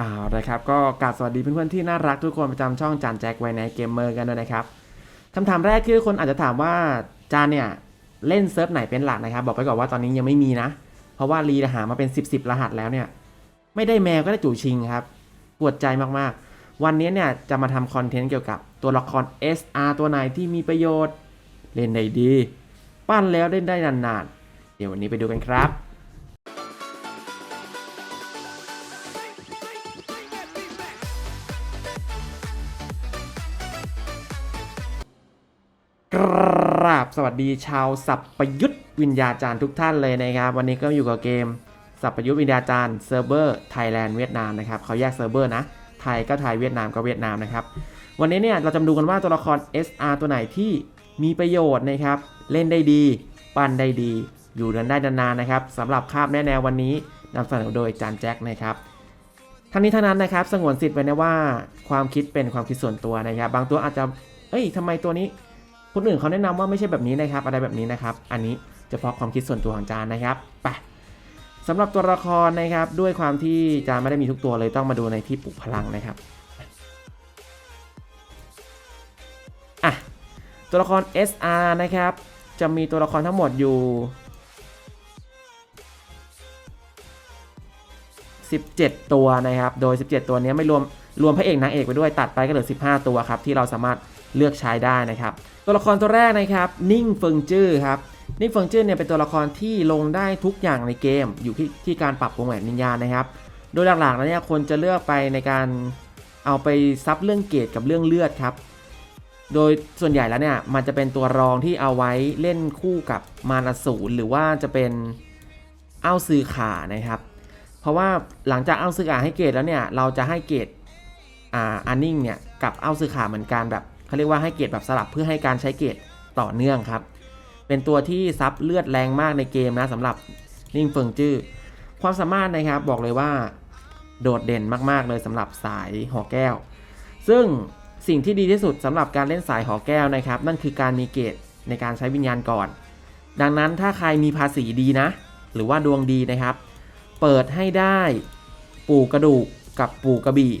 เอาละครับก็กราบสวัสดีเพื่อนๆที่น่ารักทุกคนประจำช่องจานแจ็คไว้ในเกมเมอร์กันด้วยนะครับคำถามแรกที่ทุกคนอาจจะถามว่าจานเนี่ยเล่นเซิร์ฟไหนเป็นหลักนะครับ บอกไปก่อนว่าตอนนี้ยังไม่มีนะ เพราะว่ารีหามาเป็น 10บสรหัสแล้วเนี่ย ไม่ได้แมวก็ได้จู่ชิงครับปวดใจมากๆ วันนี้เนี่ยจะมาทำคอนเทนต์เกี่ยวกับตัวละคร SR ตัวไหนที่มีประโยชน์ เล่นได้ดี ปั้นแล้วเล่นได้นานๆ เดี๋ยววันนี้ไปดูกันครับ สวัสดีชาวสัพปยุทธวิญญาจารย์ทุกท่านเลยนะครับ วันนี้ก็อยู่กับเกม สัพปยุทธวิญญาจารย์เซิร์ฟเวอร์ไทยแลนด์เวียดนามนะครับเขาแยกเซิร์ฟเวอร์นะ ไทยก็ไทยเวียดนามก็เวียดนามนะครับ วันนี้เนี่ยเราจะดูกันว่าตัวละคร SR ตัวไหนที่มีประโยชน์นะครับ เล่นได้ดี ปั้นได้ดี อยู่เดินได้นานๆนะครับสำหรับคาบแนะแนววันนี้นำเสนอโดยจานแจ็คนะครับทั้งนี้ทั้งนั้นนะครับสงวนสิทธิ์ไว้นะว่าความคิดเป็นความคิดส่วนตัวนะครับ บางตัวอาจจะเอ้ยทำไมตัวนี้ คนอื่นเขาแนะนำว่าไม่ใช่แบบนี้นะครับ อะไรแบบนี้นะครับ อันนี้เฉพาะความคิดส่วนตัวของจานนะครับไปสำหรับตัวละครนะครับ ด้วยความที่จานไม่ได้มีทุกตัวเลยต้องมาดูในที่ปลุกพลังนะครับอะตัวละคร SR นะครับ จะมีตัวละครทั้งหมดอยู่ 17 ตัวนะครับ โดย 17 ตัวนี้ไม่รวมรวมพระเอกนางเอกไปด้วยตัดไปก็เหลือ 15 ตัวครับ ที่เราสามารถเลือกใช้ได้นะครับ ตัวละครตัวแรกนะครับนิ่งเฟิงจื้อครับนิ่งเฟิงจื้อเนี่ยเป็นตัวละครที่ลงได้ทุกอย่างในเกม อยู่ที่ที่การปรับวงแหวนวิญญาณนะครับ โดยหลักๆแล้วเนี่ยคนจะเลือกไปในการเอาไปซับเรื่องเกรดกับเรื่องเลือดครับ โดยส่วนใหญ่แล้วเนี่ยมันจะเป็นตัวรองที่เอาไว้เล่นคู่กับมารสูรหรือว่าจะเป็นเอ้าซือขานะครับ เพราะว่าหลังจากเอ้าซือขาให้เกรดแล้วเนี่ยเราจะให้เกรดอ่าอันนิ่งเนี่ยกับเอ้าซือขาเหมือนกันแบบ เขาเรียกว่าให้เกรดแบบสลับเพื่อให้การใช้เกรดต่อเนื่องครับ เป็นตัวที่ซับเลือดแรงมากในเกมนะสำหรับนิ่งเฟิงจื้อความสามารถนะครับบอกเลยว่าโดดเด่นมากๆเลยสำหรับสายหอแก้ว ซึ่งสิ่งที่ดีที่สุดสำหรับการเล่นสายหอแก้วนะครับ นั่นคือการมีเกรดในการใช้วิญญาณก่อน ดังนั้นถ้าใครมีภาษีดีนะ หรือว่าดวงดีนะครับ เปิดให้ได้ปู่กระดูกกับปู่กระบี่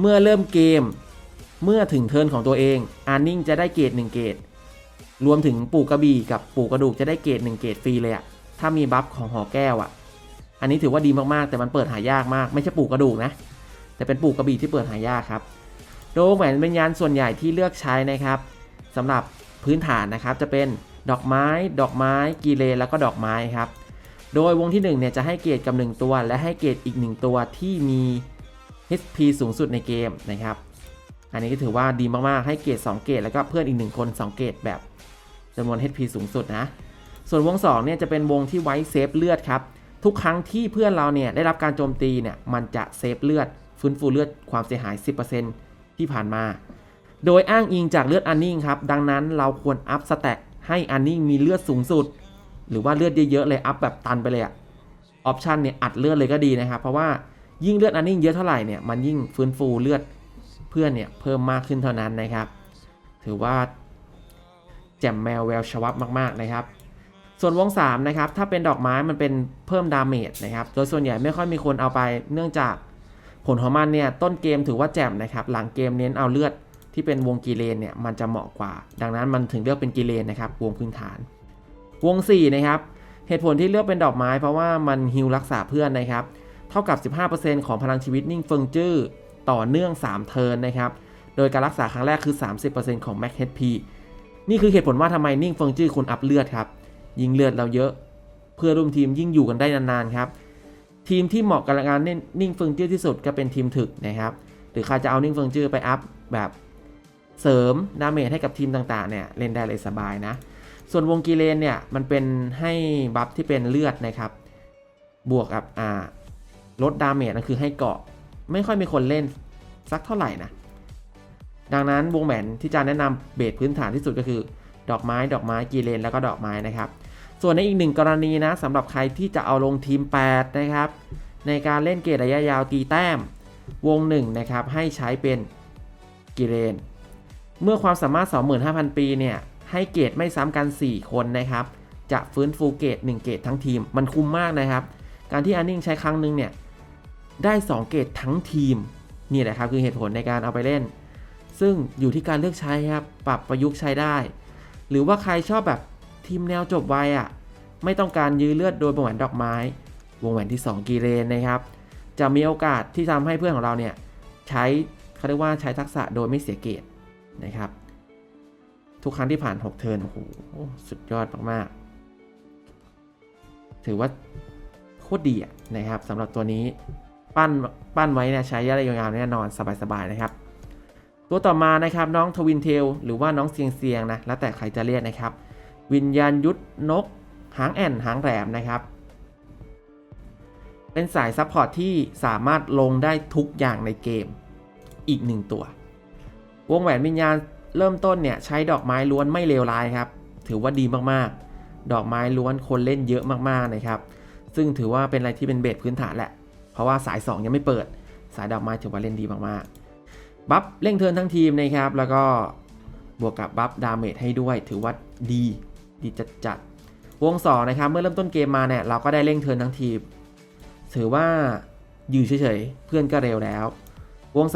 เมื่อเริ่มเกม เมื่อถึงเทิร์นของตัวเองอาร์นิ่งจะได้เกรด1เกรดรวมถึงปู่กระบี่กับปู่กระดูกจะได้เกรด1เกรดฟรีเลยอะถ้ามีบัฟของหอแก้วอะอันนี้ถือว่าดีมากๆ แต่มันเปิดหายากมาก ไม่ใช่ปู่กระดูกนะ แต่เป็นปู่กระบี่ที่เปิดหายากครับ โดยแหวนวิญญาณส่วนใหญ่ที่เลือกใช้นะครับสำหรับพื้นฐานนะครับจะเป็นดอกไม้ ดอกไม้กีเลแล้วก็ดอกไม้ครับ โดยวงที่1เนี่ยจะให้เกรดกับ 1 ตัว และให้เกรดอีก 1 ตัวที่มี HP สูงสุดในเกมนะครับ อันนี้ก็ถือว่าดีมากๆ ให้เกรด2เกรดแล้วก็เพื่อนอีก 1 คน 2 เกรดแบบจำนวน HP สูงสุดนะ ส่วนวง2เนี่ยจะเป็นวงที่ไว้เซฟเลือดครับ ทุกครั้งที่เพื่อนเราเนี่ยได้รับการโจมตีเนี่ยมันจะเซฟเลือด ฟื้นฟูเลือดความเสียหาย 10%ที่ผ่านมา โดยอ้างอิงจากเลือดอันนิ่งครับ ดังนั้นเราควรอัพสแต็กให้อันนิ่งมีเลือดสูงสุด หรือว่าเลือดเยอะๆเลยอัพแบบตันไปเลยอะออปชันเนี่ยอัดเลือดเลยก็ดีนะครับเพราะว่ายิ่งเลือดอันนิ่งเยอะเท่าไหร่เนี่ยมันยิ่งฟื้นฟูเลือด เพื่อนเนี่ยเพิ่มมากขึ้นเท่านั้นนะครับ ถือว่าแจ่มแมวแววชวับมากๆนะครับ ส่วนวง3นะครับถ้าเป็นดอกไม้มันเป็นเพิ่มดาเมจนะครับโดยส่วนใหญ่ไม่ค่อยมีคนเอาไป เนื่องจากผลของมันเนี่ยต้นเกมถือว่าแจ่มนะครับ หลังเกมเน้นเอาเลือดที่เป็นวงกีเลนเนี่ยมันจะเหมาะกว่า ดังนั้นมันถึงเลือกเป็นกีเลนนะครับ วงพื้นฐาน วง4นะครับเหตุผลที่เลือกเป็นดอกไม้เพราะว่ามันฮิลรักษาเพื่อนนะครับ เท่ากับ 15%ของพลังชีวิตนิ่งเฟิงจื้อ ต่อเนื่อง 3 เทิร์นนะครับ โดยการรักษาครั้งแรกคือ 30%ของ Max HP นี่คือเหตุผลว่าทำไมนิ่งเฟิงจื้อคุณอัพเลือดครับ ยิงเลือดเราเยอะ เพื่อร่วมทีมยิ่งอยู่กันได้นานๆครับ ทีมที่เหมาะกับการเล่นนิ่งเฟิงจื้อที่สุดก็เป็นทีมถึกนะครับ หรือใครจะเอานิ่งเฟิงจื้อไปอัพแบบเสริมดาเมจให้กับทีมต่างๆเนี่ยเล่นได้เลยสบายนะ ส่วนวงกีเลนเนี่ยมันเป็นให้บัฟที่เป็นเลือดนะครับ บวกกับอ่าลดดาเมจนั่นคือให้เกาะ ไม่ค่อยมีคนเล่นสักเท่าไหร่นะ ดังนั้นวงแหวนที่จะแนะนำเบสพื้นฐานที่สุดก็คือ ดอกไม้ ดอกไม้กีเลน แล้วก็ดอกไม้นะครับ ส่วนในอีกหนึ่งกรณีนะสำหรับใครที่จะเอาลงทีม 8 นะครับ ในการเล่นเกรดระยะยาวตีแต้ม วงหนึ่งนะครับให้ใช้เป็นกีเลน เมื่อความสามารถ 25,000 ปีเนี่ยให้เกรดไม่ซ้ำกัน 4 คนนะครับ จะฟื้นฟูเกรด1เกรดทั้งทีม มันคุ้มมากนะครับ การที่อันนิ่งใช้ครั้งหนึ่งเนี่ย ได้ 2 เกรดทั้งทีม นี่แหละครับคือเหตุผลในการเอาไปเล่น ซึ่งอยู่ที่การเลือกใช้ครับ ปรับประยุกต์ใช้ได้ หรือว่าใครชอบแบบทีมแนวจบไวอะ่ะ ไม่ต้องการยื้อเลือดโดยวงแหวนดอกไม้ วงแหวนที่ 2 กีเรนนะครับ จะมีโอกาสที่ทำให้เพื่อนของเราเนี่ยใช้เขาเรียกว่าใช้ทักษะโดยไม่เสียเกรดนะครับ ทุกครั้งที่ผ่าน 6 เทิร์นโอ้โหสุดยอดมากๆ ถือว่าโคตรดีอะนะครับสำหรับตัวนี้ ปั้นปั้นไว้เนี่ยใช้ได้ยาวแน่นอนสบายๆนะครับ ตัวต่อมานะครับน้องทวินเทลหรือว่าน้องเซียงเซียงนะแล้วแต่ใครจะเรียกนะครับ วิญญาณยุทธนก หางแอ่นหางแหลมนะครับ เป็นสายซัพพอร์ตที่สามารถลงได้ทุกอย่างในเกมอีกหนึ่งตัว วงแหวนวิญญาณเริ่มต้นเนี่ยใช้ดอกไม้ล้วนไม่เลวร้ายครับ ถือว่าดีมากๆ ดอกไม้ล้วนคนเล่นเยอะมากๆนะครับ ซึ่งถือว่าเป็นอะไรที่เป็นเบสพื้นฐานแหละ ราะว่าสาย 2 ยังไม่เปิด สายดอกไม้ถือว่าเล่นดีมากๆ บัฟเร่งเทินทั้งทีมนะครับ แล้วก็บวกกับบัฟดาเมจให้ด้วย ถือว่าดีดีจัดจัดวง2นะครับ เมื่อเริ่มต้นเกมมาเนี่ยเราก็ได้เร่งเทินทั้งทีม ถือว่าอยู่เฉยๆ เพื่อนก็เร็วแล้ว วง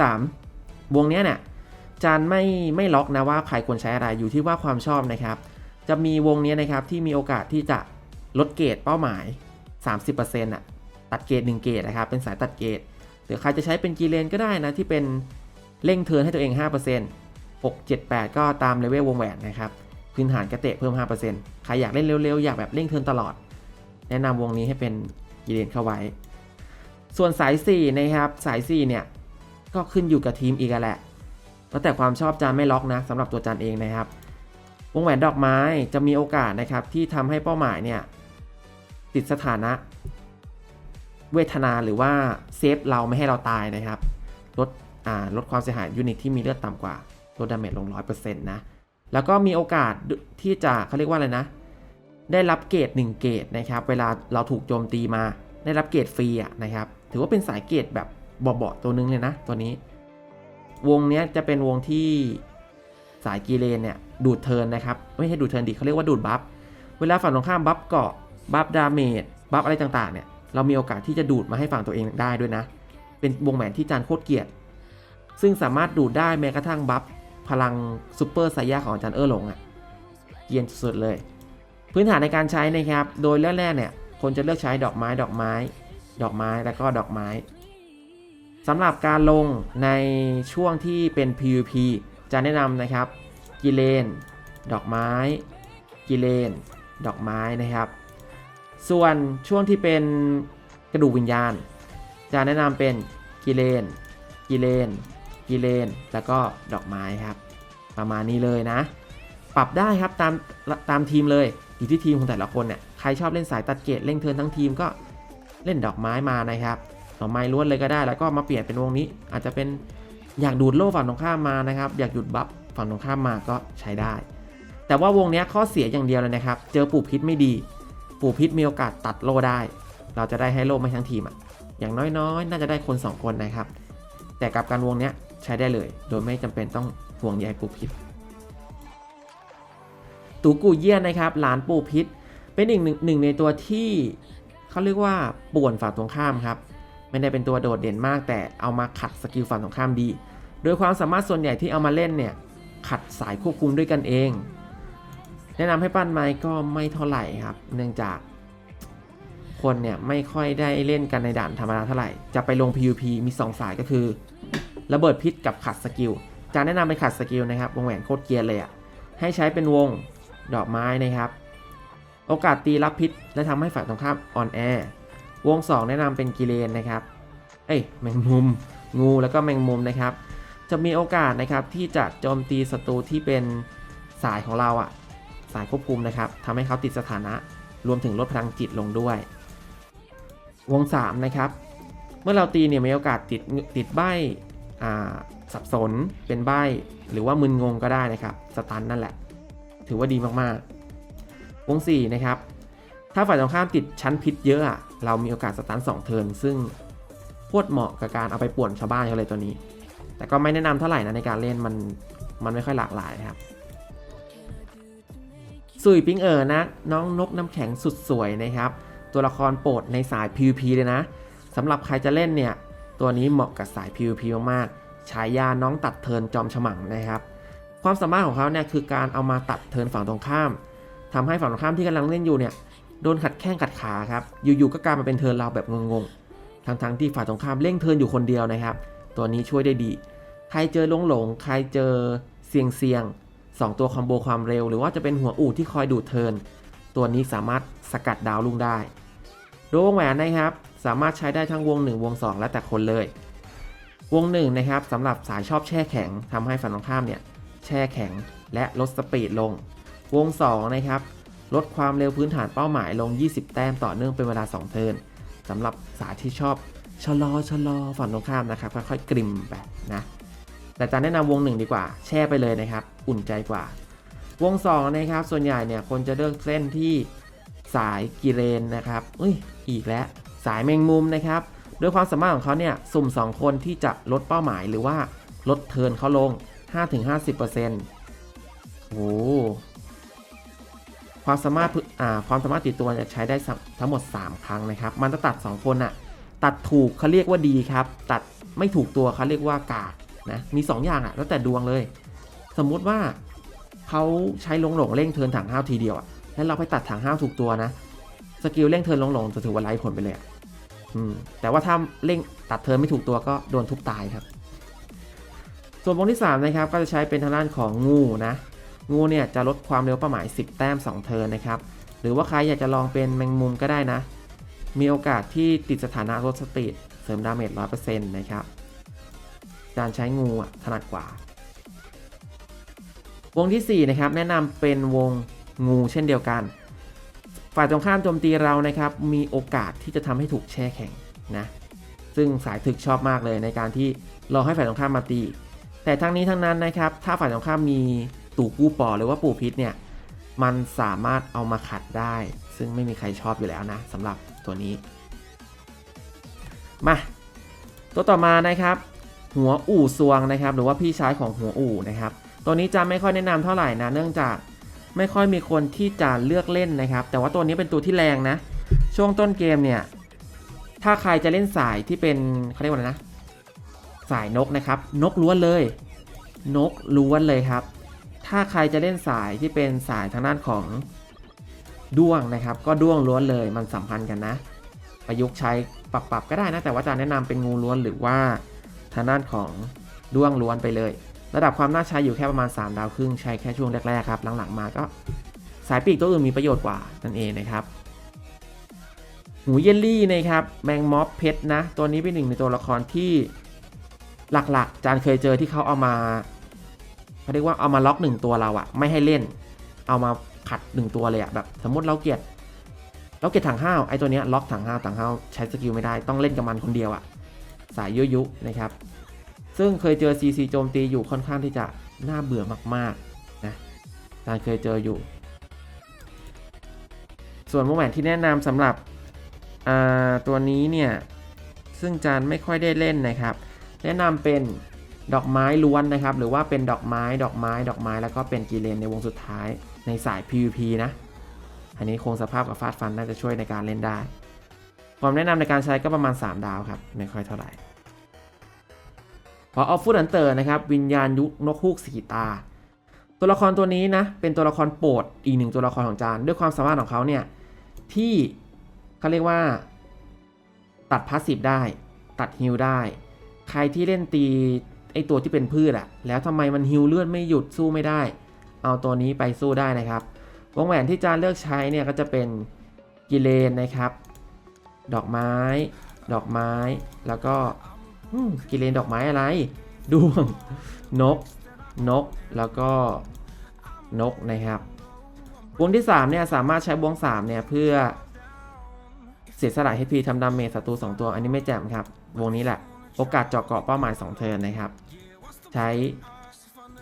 3 วงเนี้ยเนี่ยจานไม่ไม่ล็อกนะว่าใครควรใช้อะไรอยู่ที่ว่าความชอบนะครับ จะมีวงเนี้ยนะครับที่มีโอกาสที่จะลดเกรดเป้าหมาย 30%อะ ตัดเกรด1เกรดนะครับเป็นสายตัดเกรดหรือใครจะใช้เป็นกีเลนก็ได้นะที่เป็นเร่งเทิร์นให้ตัวเอง 5% 6 7 8 ก็ตามเลเวลวงแหวนนะครับพื้นฐานกระเตะเพิ่ม 5%ใครอยากเล่นเร็วๆ อยากแบบเร่งเทิร์นตลอด แนะนำวงนี้ให้เป็นกีเลนเข้าไว้ ส่วนสาย 4 นะครับสาย 4 เนี่ยก็ขึ้นอยู่กับทีมอีกแหละแล้วแต่ความชอบจานไม่ล็อกนะสำหรับตัวจานเองนะครับวงแหวนดอกไม้จะมีโอกาสนะครับที่ทำให้เป้าหมายเนี่ยติดสถานะ เวทนาหรือว่าเซฟเราไม่ให้เราตายนะครับ ลดลดความเสียหายยูนิตที่มีเลือดต่ำกว่า ลดดาเมจลง 100%นะ แล้วก็มีโอกาสที่จะเขาเรียกว่าอะไรนะ ได้รับเกรด1เกรดนะครับ เวลาเราถูกโจมตีมา ได้รับเกรดฟรีอะนะครับ ถือว่าเป็นสายเกรดแบบเบาๆตัวนึงเลยนะ ตัวนี้ วงนี้จะเป็นวงที่สายกีเลนเนี่ยดูดเทิร์นนะครับ ไม่ใช่ดูดเทิร์นดิเขาเรียกว่าดูดบัฟ เวลาฝั่งตรงข้ามบัฟเกาะบัฟดาเมจบัฟอะไรต่างๆเนี่ย เรามีโอกาสที่จะดูดมาให้ฝั่งตัวเองได้ด้วยนะ เป็นวงแหวนที่จานโคตรเกียดซึ่งสามารถดูดได้แม้กระทั่งบัฟพลังซูเปอร์ไซย่าของอาจารย์เออร์หลงอะ่ะเกียนสุดๆเลย พื้นฐานในการใช้นะครับ โดยแรกๆเนี่ย คนจะเลือกใช้ดอกไม้ดอกไม้ ดอกไม้แล้วก็ดอกไม้สำหรับการลงในช่วงที่เป็น PVP จะแนะนำนะครับ กิเลน ดอกไม้ กิเลน ดอกไม้นะครับ ส่วนช่วงที่เป็นกระดูกวิญญาณ จะแนะนำเป็นกิเลน กิเลน กิเลน แล้วก็ดอกไม้ครับ ประมาณนี้เลยนะ ปรับได้ครับตามตามทีมเลยอยู่ที่ทีมของแต่ละคนเนี่ยใครชอบเล่นสายตัดเกตเล่นเทินทั้งทีมก็เล่นดอกไม้มานะครับดอกไม้ล้วนเลยก็ได้ แล้วก็มาเปลี่ยนเป็นวงนี้ อาจจะเป็นอยากดูดโล่ฝั่งตรงข้ามมานะครับ อยากหยุดบัฟฝั่งตรงข้ามมาก็ใช้ได้ แต่ว่าวงนี้ข้อเสียอย่างเดียวเลยนะครับ เจอปู่พิษไม่ดี ปู่พิษมีโอกาสตัดโล่ได้ เราจะได้ให้โล่ไม่ทั้งทีมอะอย่างน้อยๆ น่าจะได้คน 2 คนนะครับ แต่กับการวงเนี้ยใช้ได้เลย โดยไม่จำเป็นต้องห่วงใยปู่พิษตูกูเยี่ยนนะครับ หลานปู่พิษ เป็นอีกหนึ่งหนึ่งในตัวที่เขาเรียกว่าป่วนฝั่งตรงข้ามครับ ไม่ได้เป็นตัวโดดเด่นมาก แต่เอามาขัดสกิลฝั่งตรงข้ามดี โดยความสามารถส่วนใหญ่ที่เอามาเล่นเนี่ยขัดสายควบคุมด้วยกันเอง แนะนำให้ปั้นไม้ก็ไม่เท่าไหร่ครับ เนื่องจากคนเนี่ยไม่ค่อยได้เล่นกันในด่านธรรมดาเท่าไหร่ จะไปลง PVP มี 2 สายก็คือ ระเบิดพิษกับขัดสกิล จะแนะนำเป็นขัดสกิลนะครับ วงแหวนโคตรเกียนเลยอะ่ะ ให้ใช้เป็นวงดอกไม้นะครับ โอกาสตีรับพิษและทำให้ฝ่ายตรงข้ามอ่อนแอวง 2 แนะนำเป็นกิเลนนะครับ เอ้ยแมงมุม งูแล้วก็แมงมุมนะครับ จะมีโอกาสนะครับที่จะโจมตีศัตรูที่เป็นสายของเราอะ่ะ สายควบคุมนะครับทำให้เขาติดสถานะ รวมถึงลดพลังจิตลงด้วย วง 3 นะครับ เมื่อเราตีเนี่ยมีโอกาสติดติดใบสับสนเป็นใบหรือว่ามึนงงก็ได้นะครับสตันนั่นแหละ ถือว่าดีมากๆ วง 4 นะครับ ถ้าฝ่ายตรงข้ามติดชั้นพิษเยอะอะเรามีโอกาสสตัน2เทิร์นซึ่งโคตรเหมาะกับการเอาไปป่วนชาวบ้านเขาเลยตัวนี้ แต่ก็ไม่แนะนำเท่าไหร่นะในการเล่นมันมันไม่ค่อยหลากหลายครับ สุยปิงเอ๋อนะ น้องนกน้ำแข็งสุดสวยนะครับ ตัวละครโปรดในสาย PVP เลยนะสำหรับใครจะเล่นเนี่ย ตัวนี้เหมาะกับสาย PVP มากๆฉายาน้องตัดเทินจอมฉมังนะครับ ความสามารถของเขาเนี่ยคือการเอามาตัดเทินฝั่งตรงข้ามทำให้ฝั่งตรงข้ามที่กำลังเล่นอยู่เนี่ยโดนขัดแข้งขัดขาครับ อยู่ๆก็กลายมาเป็นเทินเราแบบงงๆ ทั้งๆที่ฝ่ายตรงข้ามเร่งเทินอยู่คนเดียวนะครับ ตัวนี้ช่วยได้ดี ใครเจอหลงหลงใครเจอเสียงเสียง ๆสองตัวคอมโบความเร็ว หรือว่าจะเป็นหัวอู่ที่คอยดูดเทินตัวนี้สามารถสกัดดาวลุงได้ดวงแหวนนะครับ สามารถใช้ได้ทั้งวง 1 วง 2 แล้วแต่คนเลย วง1นะครับสำหรับสายชอบแช่แข็งทำให้ฝั่งตรงข้ามเนี่ยแช่แข็งและลดสปีดลง วง2นะครับลดความเร็วพื้นฐานเป้าหมายลง 20 แต้มต่อเนื่องเป็นเวลา 2 เทินสำหรับสายที่ชอบชะลอชะลอฝั่งตรงข้ามนะครับค่อยๆกริมไปนะแต่จะแนะนำวงหนึ่งดีกว่า แช่ไปเลยนะครับ อุ่นใจกว่า วง2นะครับ ส่วนใหญ่เนี่ยคนจะเลือกเส้นที่สายกิเลนนะครับอุ้ยอีกแล้วสายแมงมุมนะครับด้วยความสามารถของเขาเนี่ยสุ่ม 2 คนที่จะลดเป้าหมายหรือว่าลดเทิร์นเขาลง 5-50%โอ้ความสามารถอ่าความสามารถติดตัวจะใช้ได้ทั้งหมด 3 ครั้งนะครับ มันจะตัด 2 คนอะตัดถูกเขาเรียกว่าดีครับ ตัดไม่ถูกตัวเขาเรียกว่ากากนะมี 2 อย่างอะแล้วแต่ดวงเลย สมมุติว่าเขาใช้ลงหลงเร่งเทินถังห้าวทีเดียวอะแล้วเราไปตัดถังห้าวถูกตัวนะ สกิลเร่งเทินลงหลงจะถือว่าไร้ผลไปเลยอะอืมแต่ว่าถ้าเร่งตัดเทินไม่ถูกตัวก็โดนทุบตายครับ ส่วนวงที่3นะครับก็จะใช้เป็นทางด้านของงูนะ งูเนี่ยจะลดความเร็วเป้าหมาย 10 แต้ม 2 เทินนะครับ หรือว่าใครอยากจะลองเป็นแมงมุมก็ได้นะ มีโอกาสที่ติดสถานะลดสปีดเสริมดาเมจ100%นะครับการใช้งูอะถนัดกว่า วงทีสี่ 4 นะครับ แนะนำเป็นวงงูเช่นเดียวกัน ฝ่ายตรงข้ามโจมตีเรานะครับ มีโอกาสที่จะทำให้ถูกแช่แข็งนะ ซึ่งสายถึกชอบมากเลยในการที่รอให้ฝ่ายตรงข้ามมาตี แต่ทั้งนี้ทั้งนั้นนะครับ ถ้าฝ่ายตรงข้ามมีตู่กู้ปอหรือว่าปู่พิษเนี่ย มันสามารถเอามาขัดได้ ซึ่งไม่มีใครชอบอยู่แล้วนะสำหรับตัวนี้ มา ตัวต่อมานะครับ หัวอู่ซวงนะครับ หรือว่าพี่ชายของหัวอู่นะครับ ตัวนี้จะไม่ค่อยแนะนำเท่าไหร่นะ เนื่องจากไม่ค่อยมีคนที่จะเลือกเล่นนะครับ แต่ว่าตัวนี้เป็นตัวที่แรงนะ ช่วงต้นเกมเนี่ย ถ้าใครจะเล่นสายที่เป็นเขาเรียกว่าอะไรนะ สายนกนะครับ นกล้วนเลย นกล้วนเลยครับ ถ้าใครจะเล่นสายที่เป็นสายทางด้านของด้วงนะครับ ก็ด้วงล้วนเลย มันสัมพันธ์กันนะ ประยุกต์ใช้ปรับๆก็ได้นะ แต่ว่าจะแนะนำเป็นงูล้วนหรือว่าทางด้านของด้วงล้วนไปเลย ระดับความน่าใช้อยู่แค่ประมาณ 3 ดาวครึ่งใช้แค่ช่วงแรกๆครับ หลังๆมาก็สายปีกตัวอื่นมีประโยชน์กว่านั่นเองนะครับหูเยลลี่นะครับแมงม็อบเพชรนะ ตัวนี้เป็นหนึ่งในตัวละครที่หลักๆ จานเคยเจอที่เขาเอามาเขาเรียกว่าเอามาล็อกหนึ่งตัวเราอะไม่ให้เล่น เอามาขัดหนึ่งตัวเลยอะแบบสมมติเราเกลียดเราเกลียดถังห้าวไอ้ตัวเนี้ยล็อกถังห้าวถังห้าวใช้สกิลไม่ได้ต้องเล่นกับมันคนเดียวอะสายยุยุนะครับ ซึ่งเคยเจอ CC โจมตีอยู่ค่อนข้างที่จะน่าเบื่อมากๆนะจานเคยเจออยู่ ส่วนโมแหวนที่แนะนำสำหรับตัวนี้เนี่ย ซึ่งจานไม่ค่อยได้เล่นนะครับ แนะนำเป็นดอกไม้ล้วนนะครับ หรือว่าเป็นดอกไม้ดอกไม้ดอกไม้แล้วก็เป็นกีเลนในวงสุดท้ายในสาย PVP นะ อันนี้คงสภาพกับฟาดฟันน่าจะช่วยในการเล่นได้ ความแนะนำในการใช้ก็ประมาณ 3 ดาวครับ ไม่ค่อยเท่าไหร่ พอออฟฟูดอันเตอร์นะครับวิญญาณยุคนกฮูกสีตา ตัวละครตัวนี้นะเป็นตัวละครโปรดอีกหนึ่งตัวละครของจานด้วยความสามารถของเขาเนี่ยที่เขาเรียกว่า ตัดพาสซีฟได้ ตัดฮิลได้ ใครที่เล่นตีไอตัวที่เป็นพืชอะแล้วทำไมมันฮิลเลือดไม่หยุดสู้ไม่ได้ เอาตัวนี้ไปสู้ได้นะครับ วงแหวนที่จานเลือกใช้เนี่ยก็จะเป็นกิเลนนะครับ ดอกไม้ ดอกไม้ แล้วก็ กิเลนดอกไม้อะไรด้วงนก นก แล้วก็นกนะครับ วงที่3เนี่ยสามารถใช้วง3เนี่ยเพื่อเสียสละให้พีทำดาเมจศัตรู2 ตัว อันนี้ไม่แจ่มครับ วงนี้แหละ โอกาสเจาะเกาะเป้าหมาย 2 เทิร์นนะครับ ใช้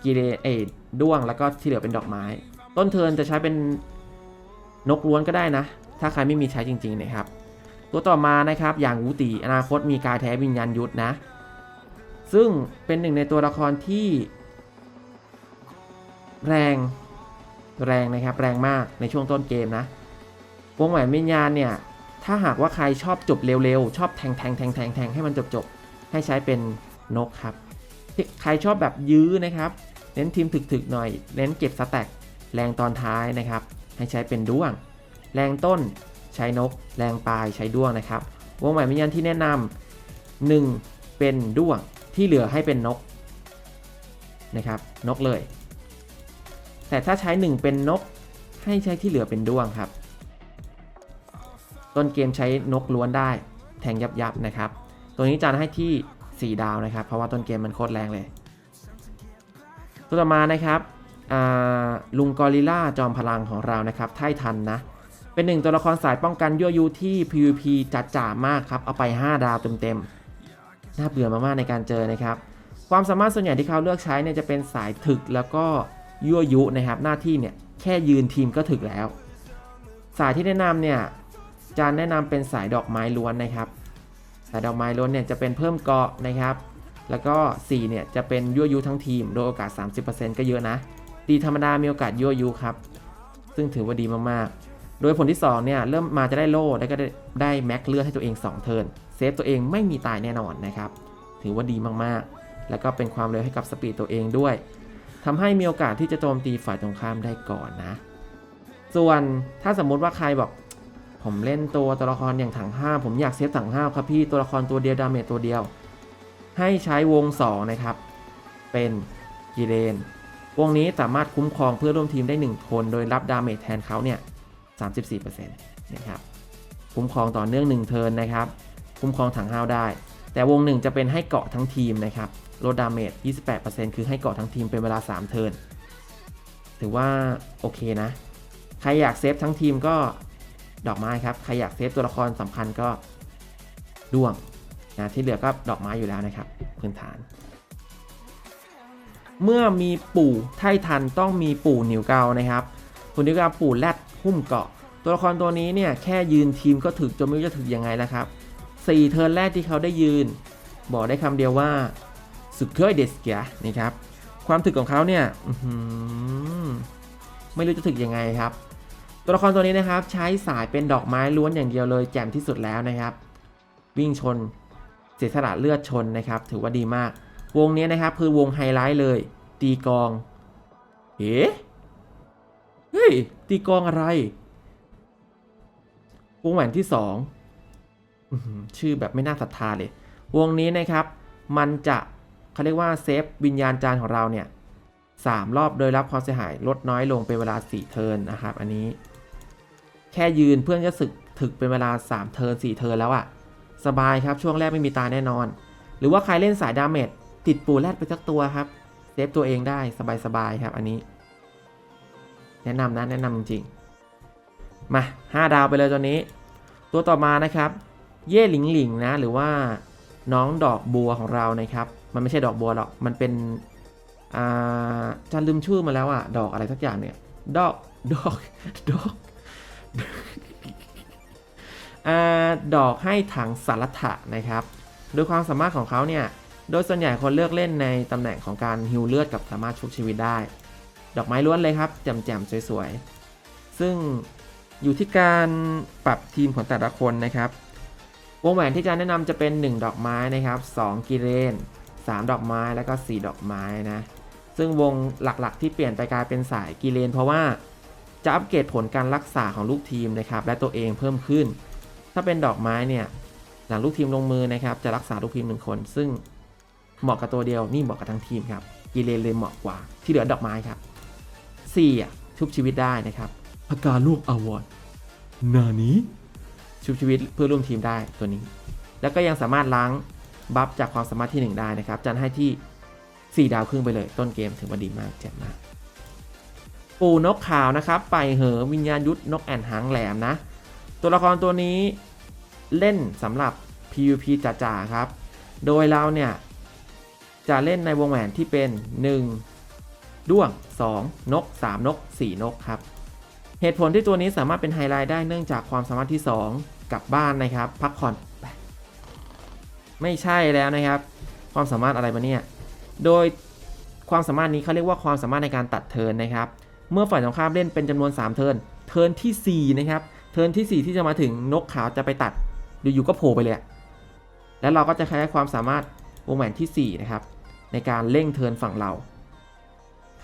กีเลเอยด้วงแล้วก็ที่เหลือเป็นดอกไม้ ต้นเทิร์นจะใช้เป็นนกล้วนก็ได้นะ ถ้าใครไม่มีใช้จริงๆนะครับ ตัวต่อมานะครับ อย่างวูตีอนาคตมีกายแท้วิญญาณยุทธนะ ซึ่งเป็นหนึ่งในตัวละครที่ แรงแรงนะครับแรงมากในช่วงต้นเกมนะวงแหวนวิญญาณเนี่ย ถ้าหากว่าใครชอบจบเร็วๆ ชอบแทงแทงแทงแทงแทงให้มันจบจบให้ใช้เป็นนกครับ ใครชอบแบบยื้อนะครับ เน้นทีมถึกๆหน่อย เน้นเก็บสแต็กแรงตอนท้ายนะครับ ให้ใช้เป็นด้วง แรงต้น ใช้นก แรงปลายใช้ด้วงนะครับ วงแหวนวิญญาณที่แนะนำหนึ่งเป็นด้วงที่เหลือให้เป็นนกนะครับ นกเลย แต่ถ้าใช้ 1 เป็นนกให้ใช้ที่เหลือเป็นด้วงครับ ต้นเกมใช้นกล้วนได้แทงยับยับนะครับ ตัวนี้จานให้ที่ 4 ดาวนะครับ เพราะว่าต้นเกมมันโคตรแรงเลย ตัวต่อมานะครับลุงกอริลล่าจอมพลังของเรานะครับไททันนะ เป็นหนึ่งตัวละครสายป้องกันยั่วยุที่ PVP จัดจ่ามากครับ เอาไป 5 ดาวเต็มๆ น่าเบื่อมากๆในการเจอนะครับ ความสามารถส่วนใหญ่ที่เขาเลือกใช้เนี่ยจะเป็นสายถึกแล้วก็ยั่วยุนะครับ หน้าที่เนี่ยแค่ยืนทีมก็ถึกแล้ว สายที่แนะนำเนี่ยจานแนะนำเป็นสายดอกไม้ล้วนนะครับ สายดอกไม้ล้วนเนี่ยจะเป็นเพิ่มเกาะนะครับ แล้วก็ 4 เนี่ยจะเป็นยั่วยุทั้งทีม โดยโอกาส 30%ก็เยอะนะ ตีธรรมดามีโอกาสยั่วยุครับ ซึ่งถือว่าดีมากๆ โดยผลที่2เนี่ยเริ่มมาจะได้โล่แล้วก็ได้แม็กเลือดให้ตัวเอง 2 เทิร์นเซฟตัวเองไม่มีตายแน่นอนนะครับ ถือว่าดีมากๆ แล้วก็เป็นความเร็วให้กับสปีดตัวเองด้วยทำให้มีโอกาสที่จะโจมตีฝ่ายตรงข้ามได้ก่อนนะ ส่วนถ้าสมมุติว่าใครบอก ผมเล่นตัวตัวละครอย่างถังห้าผมอยากเซฟถังห้าครับพี่ตัวละครตัวเดียวดาเมจตัวเดียว ให้ใช้วง 2 นะครับ เป็นกิเลนวงนี้สามารถคุ้มครองเพื่อร่วมทีมได้ 1 คน โดยรับดาเมจแทนเขาเนี่ย 34%นะครับคุ้มครองต่อเนื่อง1เทิร์นนะครับคุ้มครองถังห้าวได้ แต่วง1จะเป็นให้เกาะทั้งทีมนะครับลดดาเมจ28%คือให้เกาะทั้งทีมเป็นเวลา 3 เทิร์นถือว่าโอเคนะ ใครอยากเซฟทั้งทีมก็ดอกไม้ครับ ใครอยากเซฟตัวละครสำคัญก็ด้วงนะที่เหลือก็ดอกไม้อยู่แล้วนะครับ พื้นฐาน เมื่อมีปู่ไททันต้องมีปู่หนิวเกานะครับปู่นิวเกาปู่แรด หุ้มเกาะ ตัวละครตัวนี้เนี่ยแค่ยืนทีมก็ถึกจนไม่รู้จะถึกยังไงแล้วครับสี่เทิร์นแรกที่เขาได้ยืน บอกได้คำเดียวว่าสุดเคยเดสเกียนะครับ ความถึกของเขาเนี่ยไม่รู้จะถึกยังไงครับ ตัวละครตัวนี้นะครับ ใช้สายเป็นดอกไม้ล้วนอย่างเดียวเลยแจ่มที่สุดแล้วนะครับ วิ่งชน เสียสละเลือดชนนะครับ ถือว่าดีมาก วงนี้นะครับคือวงไฮไลท์เลย ตีกอง เอ๊ะ เฮ้ย ตีกองอะไรวงแหวนที่สองชื่อแบบไม่น่าศรัทธาเลย วงนี้นะครับ มันจะเขาเรียกว่าเซฟวิญญาณจารย์ของเราเนี่ยสามรอบโดยรับความเสียหายลดน้อยลงเป็นเวลา 4 เทิร์นนะครับ อันนี้ แค่ยืนเพื่อนก็สึกถึกเป็นเวลา 3 เทิร์น4เทิร์นแล้วอะสบายครับช่วงแรกไม่มีตาแน่นอน หรือว่าใครเล่นสายดาเมจติดปูแรดไปสักตัวครับเซฟตัวเองได้สบายๆครับอันนี้ แนะนำนะแนะนำจริง มา 5 ดาวไปเลยตัวนี้ ตัวต่อมานะครับ เย่หลิงหลิงนะ หรือว่าน้องดอกบัวของเรานะครับ มันไม่ใช่ดอกบัวหรอก มันเป็นอ่าจะลืมชื่อมาแล้วอะดอกอะไรสักอย่างเนี่ย ดอก ดอก ดอกอ่าดอกให้ถังสารถะนะครับ โดยความสามารถของเขาเนี่ย โดยส่วนใหญ่คนเลือกเล่นในตำแหน่งของการฮิวเลือดกับสามารถชุบชีวิตได้ ดอกไม้ล้วนเลยครับแจ่มๆสวยๆ ซึ่งอยู่ที่การปรับทีมของแต่ละคนนะครับ วงแหวนที่จะแนะนำจะเป็น 1 ดอกไม้นะครับ 2 กิเลน 3 ดอกไม้แล้วก็ 4 ดอกไม้นะ ซึ่งวงหลักๆ ที่เปลี่ยนไปกลายเป็นสายกิเลน เพราะว่าจะอัปเกรดผลการรักษาของลูกทีมนะครับ และตัวเองเพิ่มขึ้น ถ้าเป็นดอกไม้เนี่ยหลังลูกทีมลงมือนะครับจะรักษาลูกทีมหนึ่งคน ซึ่งเหมาะกับตัวเดียวนี่เหมาะกับทั้งทีมครับกิเลนเลยเหมาะกว่าที่เหลือดอกไม้ครับ 4อะชุบชีวิตได้นะครับพกาลูกอวอร์ดนานี้ชุบชีวิตเพื่อร่วมทีมได้ตัวนี้ แล้วก็ยังสามารถล้างบัฟจากความสามารถที่ 1 ได้นะครับ จันให้ที่ 4 ดาวครึ่งไปเลย ต้นเกมถือว่าดีมากแจ่มมากปูนกขาวนะครับ ไปเหอวิญญาณยุทธนกแอ่นหางแหลมนะ ตัวละครตัวนี้เล่นสำหรับ PVP จ๋าๆครับ โดยเราเนี่ย จะเล่นในวงแหวนที่เป็น 1 ด้วง 2 นก 3 นก 4 นกครับ เหตุผลที่ตัวนี้สามารถเป็นไฮไลท์ได้เนื่องจากความสามารถที่ 2 กลับบ้านนะครับ พักผ่อนไม่ใช่แล้วนะครับ ความสามารถอะไรมาเนี่ย โดยความสามารถนี้เขาเรียกว่าความสามารถในการตัดเทินนะครับ เมื่อฝ่ายตรงข้ามเล่นเป็นจำนวน 3 เทินเทินทีสี่4 นะครับ เทินทีสี่ 4 ที่จะมาถึงนกขาวจะไปตัดอยู่ๆก็โผล่ไปเลยแล้วเราก็จะใช้ความสามารถวงแหวนที่ 4 นะครับ ในการเร่งเทินฝั่งเรา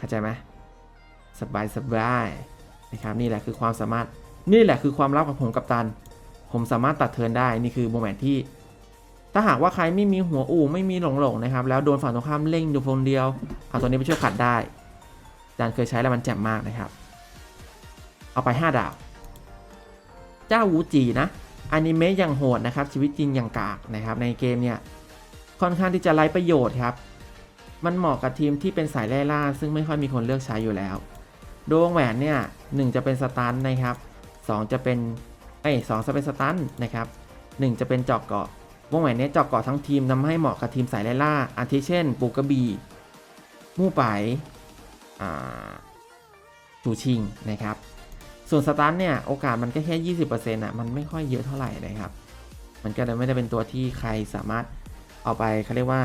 เข้าใจไหมสบายสบายนะครับนี่แหละคือความสามารถนี่แหละคือความลับของผมกับตัน ผมสามารถตัดเทินได้นี่คือวงแหวนที่ ถ้าหากว่าใครไม่มีหัวอู่ไม่มีหลงหลงๆนะครับ แล้วโดนฝั่งตรงข้ามเร่งอยู่คนเดียวเอาตัวนี้ไปช่วยขัดได้อาจารย์เคยใช้แล้วมันแจ่มมากนะครับ เอาไป 5 ดาว เจ้าวูจีนะอนิเมะอย่างโหดนะครับชีวิตจริงอย่างกากนะครับในเกมเนี่ยค่อนข้างที่จะไร้ประโยชน์ครับ มันเหมาะกับทีมที่เป็นสายไล่ล่า ซึ่งไม่ค่อยมีคนเลือกใช้อยู่แล้ว ดวงแหวนเนี่ยหนึ่งจะเป็นสตันนะครับสองจะเป็นเอ้สองจะเป็นสตันนะครับหนึ่งจะเป็นเจอกเกาะ วงแหวนเนี้ยเจาะเกาะทั้งทีมทำให้เหมาะกับทีมสายไล่ล่า อาทิเช่น ปูกระบีมู่ไปจูชิงนะครับ ส่วนสตาร์ทเนี่ยโอกาสมันก็แค่ 20%อะมันไม่ค่อยเยอะเท่าไหร่นะครับ มันก็เลยไม่ได้เป็นตัวที่ใครสามารถเอาไปเขาเรียกว่า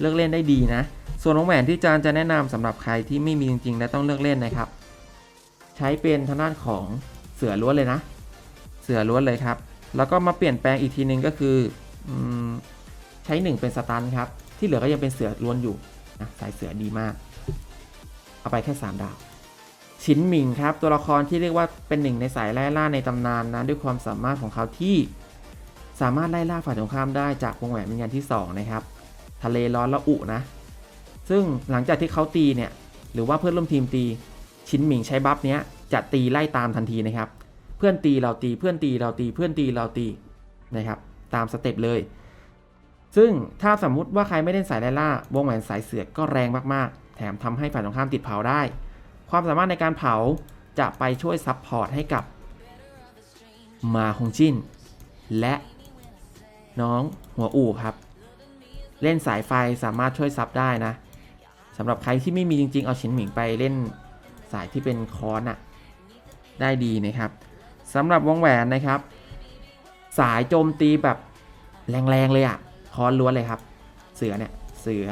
เลือกเล่นได้ดีนะ ส่วนวงแหวนที่จานจะแนะนำสำหรับใครที่ไม่มีจริงๆ และต้องเลือกเล่นนะครับ ใช้เป็นทางด้านของเสือล้วนเลยนะ เสือล้วนเลยครับ แล้วก็มาเปลี่ยนแปลงอีกทีนึงก็คืออใช้หนึ่งเป็นสตันครับ ที่เหลือก็ยังเป็นเสือล้วนอยู่นะสายเสือดีมาก เอาไปแค่ 3 ดาวชินหมิงครับ ตัวละครที่เรียกว่าเป็นหนึ่งในสายไล่ล่าในตำนานนะด้วยความสามารถของเขาที่สามารถไล่ล่าฝ่ายตรงข้ามได้จากวงแหวนวิญญาณที่ 2 นะครับ ทะเลร้อนละอุนะ ซึ่งหลังจากที่เขาตีเนี่ย หรือว่าเพื่อนร่วมทีมตีชินหมิงใช้บัฟเนี้ยจะตีไล่ตามทันทีนะครับ เพื่อนตีเราตีเพื่อนตีเราตีเพื่อนตีเราตีนะครับตามสเต็ปเลย ซึ่งถ้าสมมุติว่าใครไม่เล่นสายไล่ล่าวงแหวนสายเสือกก็แรงมากๆ แถมทำให้ฝ่ายตรงข้ามติดเผาได้ ความสามารถในการเผาจะไปช่วยซับพอร์ตให้กับมาฮงจินและน้องหัวอู่ครับ เล่นสายไฟสามารถช่วยซับได้นะสำหรับใครที่ไม่มีจริง ๆ เอาชินหมิงไปเล่นสายที่เป็นคอนอะได้ดีนะครับสำหรับวงแหวนนะครับ สายโจมตีแบบแรงๆเลยอะคอนล้วนเลยครับ เสือเนี่ยเสือ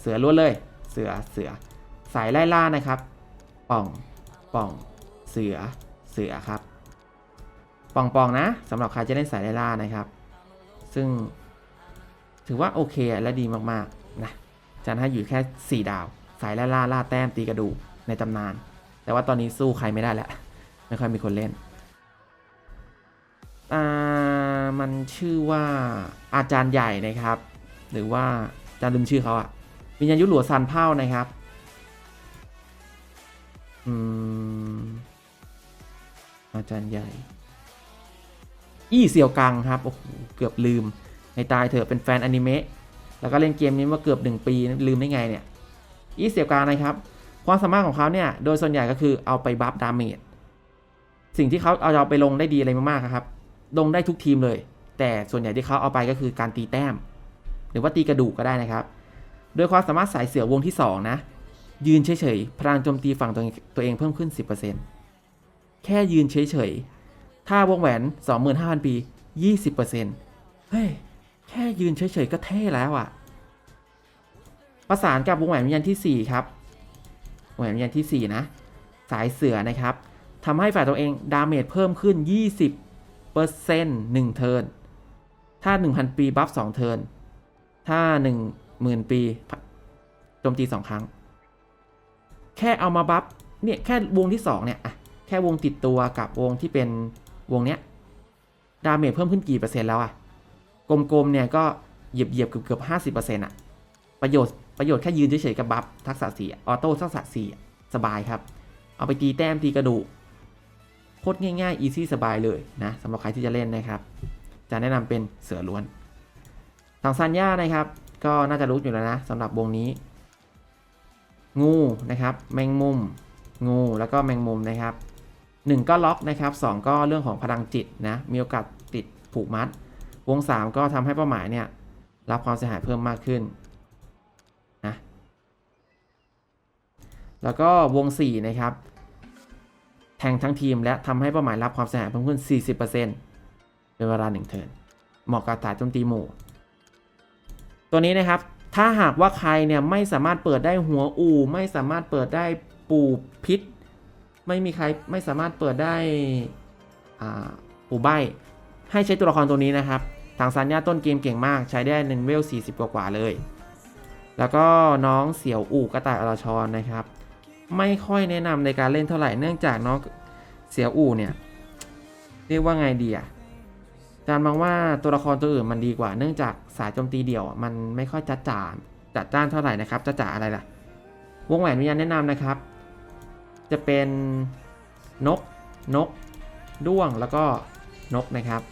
เสือล้วนเลย เสือเสือสายไล่ล่านะครับ ป่องป่องเสือเสือครับป่องป่องนะสำหรับใครจะเล่นสายไล่ล่านะครับ ซึ่ง ถือว่าโอเคและดีมากๆนะจันให้อยู่แค่ 4 ดาว สายล่าล่าล่าแต้มตีกระดูกในตำนาน แต่ว่าตอนนี้สู้ใครไม่ได้แล้ว ไม่ค่อยมีคนเล่นอ่ามันชื่อว่าอาจารย์ใหญ่นะครับ หรือว่าอาจารย์ลืมชื่อเขาอะวิญญาณยุหลัวซันเผ่านะครับอืมอาจารย์ใหญ่ อี้เสี่ยวกังครับ โอ้โห เกือบลืม ในตายเถอะเป็นแฟนอนิเมะแล้วก็เล่นเกมนี้มาเกือบ 1 ปีลืมได้ไงเนี่ยอีเสียกังนะครับ ความสามารถของเขาเนี่ยโดยส่วนใหญ่ก็คือเอาไปบัฟดาเมจสิ่งที่เขาเอาเอาไปลงได้ดีอะไรมากๆครับ ลงได้ทุกทีมเลย แต่ส่วนใหญ่ที่เขาเอาไปก็คือการตีแต้ม หรือว่าตีกระดูกก็ได้นะครับ โดยความสามารถสายเสือวงที่ 2 นะ ยืนเฉยๆพลังโจมตีฝั่งตัวเองตัวเองเพิ่มขึ้น 10%แค่ยืนเฉยๆถ้าวงแหวน 25,000 ปี 20%เฮ้ย แค่ยืนเฉยๆก็เท่แล้วอะ่ะ ประสานกับวงแหวนวิญญาณที่ 4 ครับวงแหวนวิญญาณที่ 4 นะ สายเสือนะครับทำให้ฝ่ายตัวเองดาเมจเพิ่มขึ้น 20เปอร์เซ็นต์1เทิร์นถ้า 1,000 ปีบัฟ2เทิร์นถ้า 10,000 ปีโจมตี 2 ครั้ง แค่เอามาบัฟเนี่ยแค่วงที่ 2 เนี่ยอะแค่วงติดตัวกับวงที่เป็นวงเนี้ยดาเมจเพิ่มขึ้นกี่เปอร์เซ็นต์แล้วอะ กลมๆเนี่ยก็เหยียบเหยียบๆเกือบเกือบห้าสิบเปอร์เซ็นต์อะประโยชน์ประโยชน์แค่ยืนเฉยๆกับบัฟทักษะสี่ออโต้ทักษะสี่สบายครับ เอาไปตีแต้มตีกระดูกโคตรง่ายๆอีซี่สบายเลยนะสำหรับใครที่จะเล่นนะครับ จะแนะนำเป็นเสือล้วนทางซันย่านะครับ ก็น่าจะรู้อยู่แล้วนะสำหรับวงนี้ งูนะครับ แมงมุม งูแล้วก็แมงมุมนะครับหนึ่งก็ล็อกนะครับสองก็เรื่องของพลังจิตนะมีโอกาสติดผูกมัด วงสามก็ทำให้เป้าหมายเนี่ยรับความเสียหายเพิ่มมากขึ้นนะแล้วก็วง 4 นะครับแทงทั้งทีมและทำให้เป้าหมายรับความเสียหายเพิ่มขึ้น 40%เป็นเวลา1เทิร์นเหมาะกับสายโจมตีหมู่ ตัวนี้นะครับถ้าหากว่าใครเนี่ยไม่สามารถเปิดได้หัวอู่ไม่สามารถเปิดได้ปูพิษ ไม่มีใครไม่สามารถเปิดได้อาปูใบ ให้ใช้ตัวละครตัวนี้นะครับทางซานย่าต้นเกมเก่งมาก ใช้ได้หนึ่งเวล 40 กว่าๆเลย แล้วก็น้องเสี่ยวอู่กระต่ายอรชรนะครับ ไม่ค่อยแนะนำในการเล่นเท่าไหร่เนื่องจากน้องเสี่ยวอู่เนี่ย เรียกว่าไงดีอะอาจารย์มองว่าตัวละครตัวอื่นมันดีกว่า เนื่องจากสายโจมตีเดี่ยวมันไม่ค่อยจัดจ่าจัดจ้านเท่าไหร่นะครับจัดจ่าอะไรล่ะ วงแหวนวิญญาณแนะนำนะครับ จะเป็นนกนกด้วงแล้วก็นกนะครับ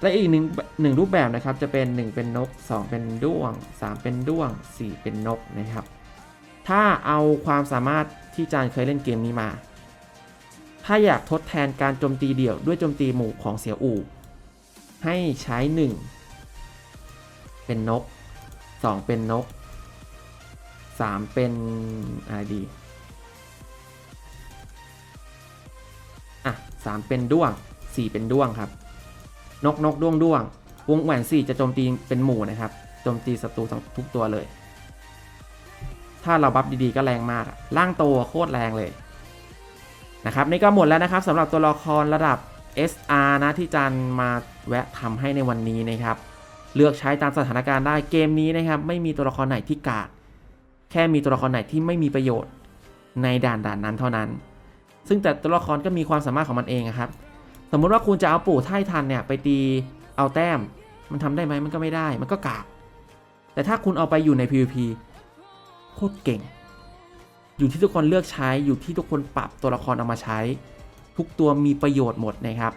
และอีกหนึ่งหนึ่งรูปแบบนะครับ จะเป็น 1 เป็นนก 2 เป็นด้วง 3 เป็นด้วง 4 เป็นนกนะครับ ถ้าเอาความสามารถที่จานเคยเล่นเกมนี้มา ถ้าอยากทดแทนการโจมตีเดี่ยวด้วยโจมตีหมู่ของเสียวอู่ ให้ใช้ 1 เป็นนก 2 เป็นนก 3 เป็นอะไรดีอะ3เป็นด้วง 4 เป็นด้วงครับ นกนกด้วงด้วงวงแหวน4จะโจมตีเป็นหมู่นะครับโจมตีศัตรูทุกตัวเลย ถ้าเราบัฟดีๆก็แรงมากอะร่างโตโคตรแรงเลยนะครับนี่ก็หมดแล้วนะครับสำหรับตัวละครระดับ SR นะที่จันมาแวะทำให้ในวันนี้นะครับ เลือกใช้ตามสถานการณ์ได้เกมนี้นะครับ ไม่มีตัวละครไหนที่กากแค่มีตัวละครไหนที่ไม่มีประโยชน์ในด่านด่านนั้นเท่านั้น ซึ่งแต่ตัวละครก็มีความสามารถของมันเองอะครับ สมมุติว่าคุณจะเอาปู่ไททันเนี่ยไปตีเอาแต้ม มันทำได้ไหมมันก็ไม่ได้ มันก็กากแต่ถ้าคุณเอาไปอยู่ใน PVP โคตรเก่ง อยู่ที่ทุกคนเลือกใช้อยู่ที่ทุกคนปรับตัวละครเอามาใช้ ทุกตัวมีประโยชน์หมดนะครับ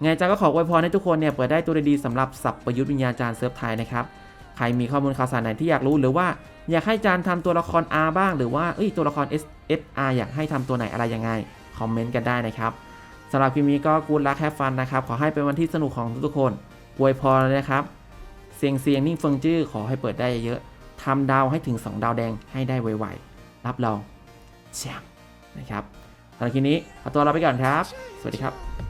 ไงจ้าก็ขออวยพรให้ทุกคนเนี่ยเปิดได้ตัวดีๆสำหรับสับประยุทธ์วิญญาจารย์เซิร์ฟไทยนะครับใครมีข้อมูลข่าวสารไหนที่อยากรู้หรือว่าอยากให้จานทำตัวละคร R บ้าง หรือว่าเอ้ยตัวละคร S S R อยากให้ทำตัวไหนอะไรยังไงคอมเมนต์กันได้นะครับ สำหรับคลิปนี้ก็กูดลักแฮฟฟันนะครับ ขอให้เป็นวันที่สนุกของทุกๆคนอวยพรเลยนะครับ เสียงเสียงนิ่งเฟิงจื้อขอให้เปิดได้เยอะทำดาวให้ถึง 2 ดาวแดงให้ได้ไวๆ รับรองแชมป์นะครับสำหรับคลิปนี้ขอตัวลาไปก่อนครับ สวัสดีครับ